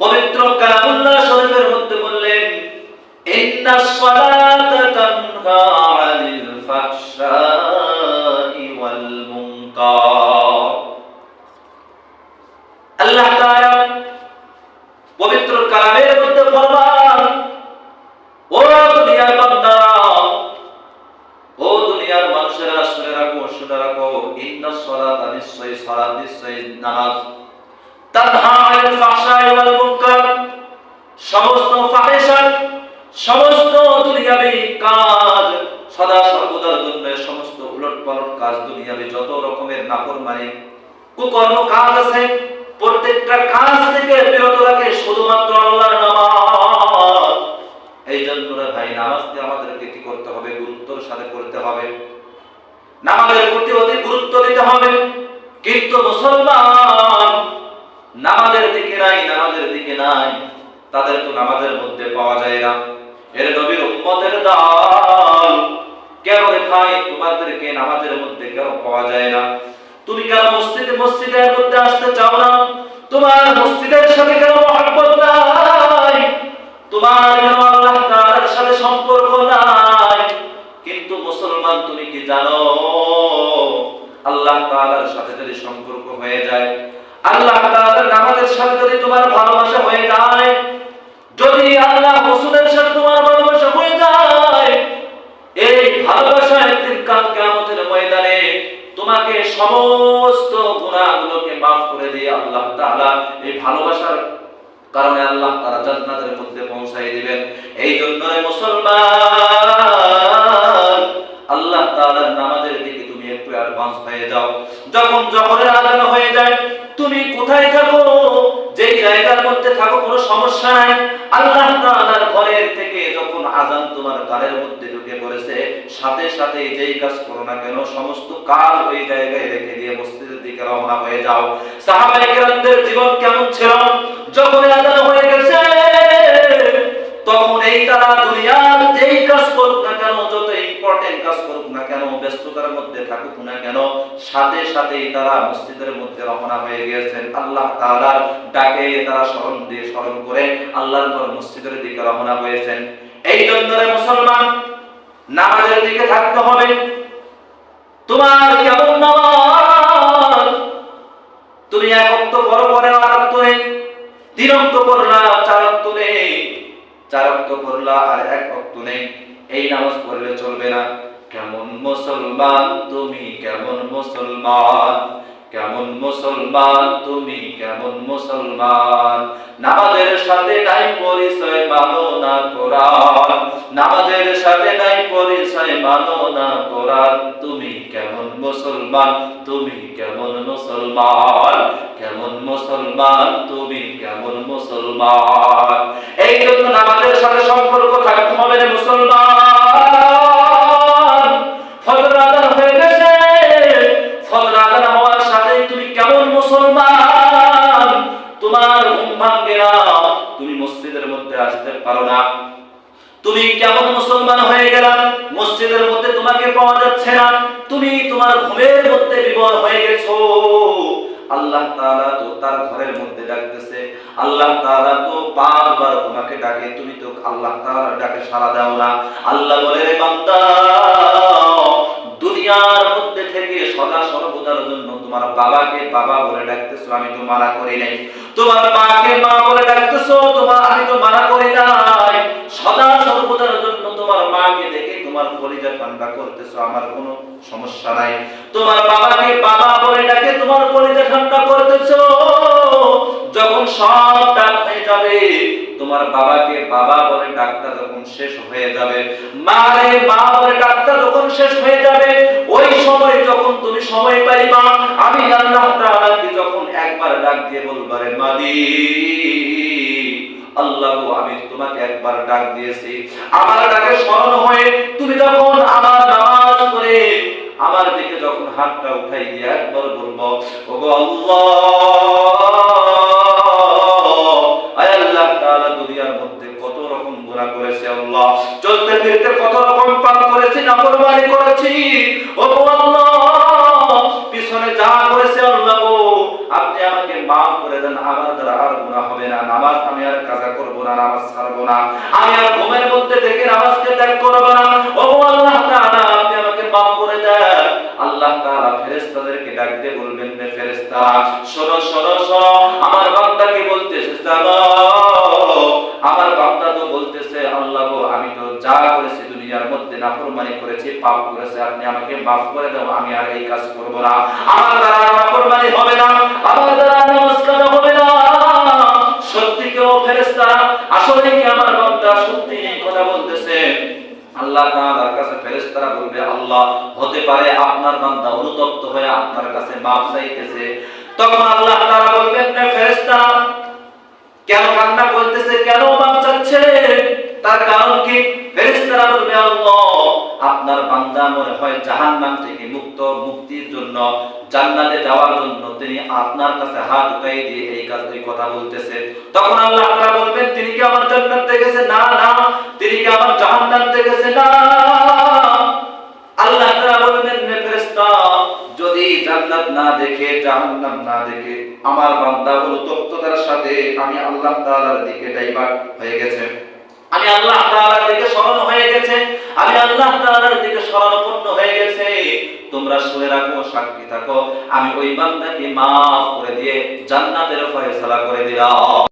পবিত্র কালামুল্লাহ শরীফের মধ্যে বললেন ইন্নাস সালাতা তানহা আনিল ফাহশাই ওয়াল মুনকার। আল্লাহ তাআলা পবিত্র কালামের মধ্যে ফরমান ও দুনিয়ার বান্দা, ও দুনিয়ার মানুষেরা, শুনে রাখো শুনে রাখো ইন্নাস সালাতা নিশ্চয়ই, সালাত নিশ্চয়ই নামাজ সমস্ত সমস্ত কাজ সদা সর্বদার জন্য, সমস্ত উলট পালট কাজ দুনিয়াবি, যত রকমের নাফরমানি, কুকর্ম কাজ আছে, প্রত্যেকটা কাজ থেকে বিরত রাখে শুধুমাত্র আল্লাহর এই জন্য ভাই, নামাজকে আমাদেরকে কি করতে হবে? গুরুত্বর সাথে করতে হবে। নামাজের প্রতি অতি গুরুত্ব দিতে হবে। কিন্তু মুসলমান নামাজের দিকে নাই, নামাজের দিকে নাই। তাদের তো নামাজের মধ্যে পাওয়া যায় না। এর নবীর উম্মতের দল কেন রে ভাই তোমাদেরকে নামাজের মধ্যে কেন পাওয়া যায় না? তুমি কেন মসজিদে, মসজিদের মধ্যে আসতে চাও না? তোমার মসজিদের সাথে কেন মহব্বত নাই? তোমার কেন আল্লাহ তাআলার সাথে সম্পর্ক নাই? কিন্তু মুসলমান তুমি কি জানো? আল্লাহ তাআলার সাথে যদি সম্পর্ক হয়ে যায়, আল্লাহ সমস্ত গুণাগুলোকে মাফ করে দিয়ে আল্লাহ তাআলা এই ভালোবাসার কারণে আল্লাহ তারা জান্নাতের মধ্যে পৌঁছাই দিবেন। এই জন্য মুসলমান, আল্লাহ তাআলার নামাজের দিকে তুমি একটু অ্যাডভান্স হয়ে যাও। যখন জহরের আজান হয়ে যায়, তুমি কোথায় থাকো? জায়গার মধ্যে থাকো, কোনো সমস্যা নাই। আল্লাহ তাআলার ঘরের থেকে যখন তোমার মধ্যে ঢুকে পড়েছে, সাথে সাথে যেই কাজ করো না কেন, সমস্ত ওই জায়গায় রেখে দিয়ে মসজিদের দিকে রওনা হয়ে যাও। জীবন কেমন ছিল? যখন হয়ে গেছে, তখন এই তারা দুনিয়ার যেই কাজ করুক না কেন যত ইম্পর্টেন্ট কাজ করুক না কেন, ব্যস্ততার মধ্যে থাকুক না কেন, সাথে সাথেই তারা মসজিদের মধ্যে রওনা হয়ে গিয়েছেন। আল্লাহ তাআলার ডাকে তারা স্মরণ দিয়ে স্মরণ করে আল্লাহর ঘর মসজিদের দিকে রওনা হয়েছেন। এই জন্য মুসলমান, নামাজের দিকে থাকতে হবে। তোমার কেমন নামাজ? তুমি এক অক্ত বড় করে আর অক্ত নেই তিন অক্ত করলা চার অক্ত নেই। চার অক্ত করলা আর এক অক্ত নেই। এই নামাজ পড়লে চলবে না। কেমন মুসলমান তুমি কেমন মুসলমান? কেমন মুসলমান তুমি কেমন মুসলমান? নামাজের সাথে নাই পরিচয় মানো না কোরআন। নামাজের সাথে নাই পরিচয় মানো না কোরআন। তুমি কেমন মুসলমান তুমি কেমন মুসলমান? কেমন মুসলমান তুমি কেমন মুসলমান? এই জন্য নামাজের সাথে সম্পর্ক থাকতে হবে মুসলমান। তুমি কেমন মুসলমান? তোমার ঘুম ভাঙবে না তুমি মসজিদের মধ্যে আসতে পারো না। তুমি কেমন মুসলমান হয়ে গেলা? মসজিদের মধ্যে তোমাকে পাওয়া যাচ্ছে না। তুমি তোমার ঘুমের মধ্যে বিবর হয়ে গেছো। আল্লাহ তাআলা তো তার ঘরের মধ্যে ডাকতেছে। আল্লাহ তাআলা তো বারবার তোমাকে ডাকে। তুমি তো আল্লাহ তাআলার ডাকে সাড়া দাও না। আল্লাহ বলে রে বান্দা দুনিয়ার মধ্যে থেকে সদা সর্বদার জন্য তোমার বাবাকে বাবা বলে ডাকতেছো, আমি তো মানা করি নাই। তোমার মাকে মা বলে ডাকতেছো, তোমার আমি তো মানা করি নাই। সদা সর্বদার জন্য তোমার মাকে দেখে তোমার কলিজা ঠান্ডা করতেছো, আমার কোনো সমস্যা নাই। তোমার বাবাকে বাবা বলে ডাকে তোমার কলিজা ঠান্ডা করতেছো। যখন সব ডাক হয়ে যাবে, তোমার বাবাকে বাবা বলে ডাকটা যখন শেষ হয়ে যাবে মারে মা বলে ডাকটা যখন শেষ হয়ে যাবে, ওই সময় যখন তুমি সময় পাইবা, আমি আল্লাহ তাআলাকে যখন একবার ডাক দিয়ে বলবারে মালিক আল্লাহ আমি তোমাকে একবার ডাক দিয়েছি। আমার ডাকে স্মরণ হয়ে তুমি যখন আমার নামাজ করে আমার দিকে যখন হাতটা উঠাই দিয়ে একবার বলব, ওগো আল্লাহ আল্লাহ। চলতে ফিরতে কত রকম পাপ করেছি, নাফরমানি করেছি। ওগো আল্লাহ, পিছনে যা করেছে আল্লাহ আপনি আমাকে maaf করে দেন, আমার দ্বারা আর গুনাহ হবে না। নামাজ আমি আর কাজা করব না, নামাজ ছাড়বো না। আমি আর ঘুমের মধ্যে থেকে নামাজকে ত্যাগ করব না। ও আল্লাহ তাআলা, আপনি আমাকে মাফ করে দেন। আল্লাহ তাআলা ফেরেশতাদেরকে ডাক বলবেন রে ফেরেশতা, শোনো শোনো শোনো। আমার বান্দা কি বলতেছে আমার বান্দা তো বলতেছে যা করেছি দুনিয়ার মধ্যে নাফরমানি করেছি, পাপ করেছি, আপনি আমাকে মাফ করে দাও, আমি আর এই কাজ করব না। আমার দ্বারা নাফরমানি হবে না, আমার দ্বারা নামাজ কাজা হবে না। সত্যি কেউ ফেরেশতা, আসলে কি আমার বান্দা সত্যি এই কথা বলতেছে? আল্লাহ তাআলার কাছে ফেরেশতারা বলবে, আল্লাহ, হতে পারে আপনার বান্দা অনুতপ্ত হয়ে আপনার কাছে মাফ চাইতেছে। তখন আল্লাহ তাআলা বলবেন রে ফেরেশতা কেন কান্না করতেছে কেন মাপ চাচ্ছে তার কারণ কি ফেরেশতারা বলবে, আল্লাহ, আপনার বান্দা মনে হয় জাহান্নাম থেকে মুক্ত, মুক্তির জন্য, জান্নাতে যাওয়ার জন্য তিনি আপনার কাছে হাত উঠাই দিয়ে এই কাজ, এই কথা বলতেছে। তখন আল্লাহ তাআলা বলবেন, তিনি কি আমার জান্নাত দেখেছে না না। তিনি কি আমার জাহান্নাম দেখেছে না। আল্লাহ তাআলা বলবেন ফেরেশতা, যদি জান্নাত না দেখে, জাহান্নাম না দেখে আমার বান্দা অনুতপ্ততার সাথে আমি আল্লাহ তাআলার দিকে ডাইভার্ট হয়ে গেছে। আমি আল্লাহ তাআলার দিকে স্মরণ হয়ে গেছে। আমি আল্লাহ তাআলার দিকে স্মরণপূর্ণ হয়ে গেছে। তোমরা শুনে রাখো, সাক্ষী থাকো। আমি ওই বান্দাকে মাফ করে দিয়ে জান্নাতের ফয়সালা করে দিলাম।